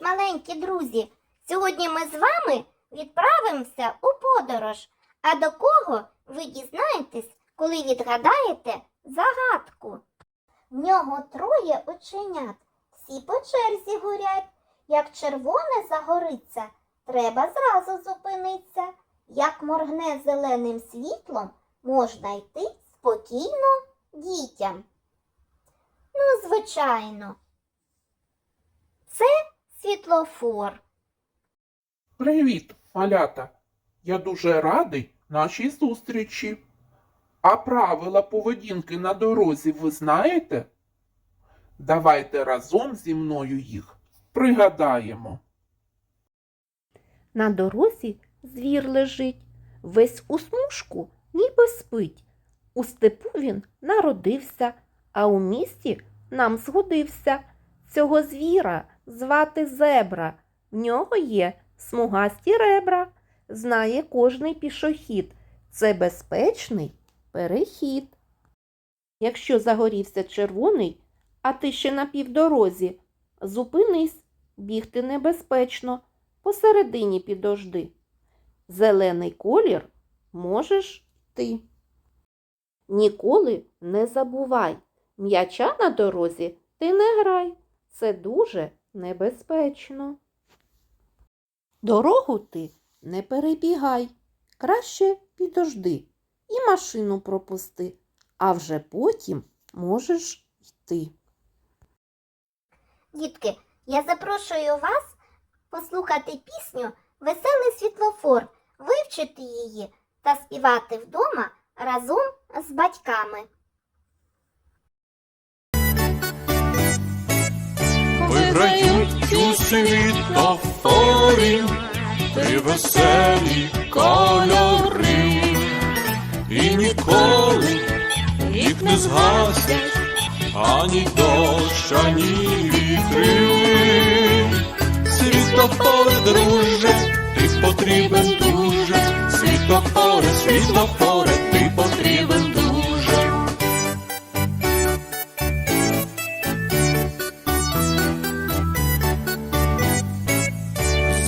маленькі друзі! Сьогодні ми з вами відправимося у подорож. А до кого ви дізнаєтесь, коли відгадаєте загадку? В нього троє оченят, всі по черзі горять. Як червоне загориться, треба зразу зупиниться. Як моргне зеленим світлом, можна йти спокійно дітям. Ну, звичайно. Це світлофор. Привіт, малята! Я дуже радий нашій зустрічі. А правила поведінки на дорозі ви знаєте? Давайте разом зі мною їх пригадаємо. На дорозі звір лежить, весь у смужку, ніби спить. У степу він народився, а у місті нам згодився. Цього звіра звати зебра. В нього є смугасті ребра. Знає кожний пішохід. Це безпечний перехід. Якщо загорівся червоний, а ти ще на півдорозі, зупинись, бігти небезпечно посередині підожди. Зелений колір можеш ти. Ніколи не забувай, м'яча на дорозі ти не грай. Це дуже небезпечно. Дорогу ти не перебігай, краще підожди і машину пропусти, а вже потім можеш йти. Дітки, я запрошую вас послухати пісню Веселий світлофор, вивчити її та співати вдома разом з батьками. У світлофорі три веселі кольори, і ніколи їх не згасять ані дощ, ані вітри. Світлофори, друже, ти потрібен дуже, світлофори, світлофори,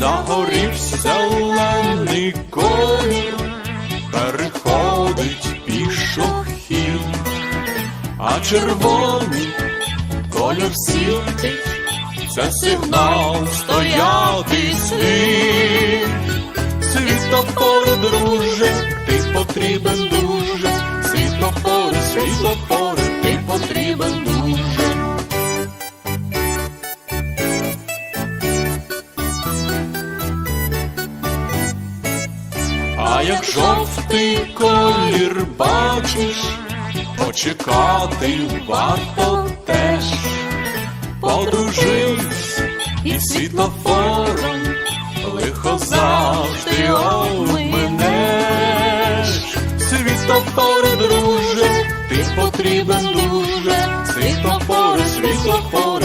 Загорівся зелений колір, переходить пішохід, а червоний колір світить, це сигнал стояти слід. Світлофори, друже, А як жовтий колір бачиш, почекати варто теж, подружись і світлофором лихо завжди обминеш. Світлофори, друже, ти потрібен дуже, світлофори, світлофори.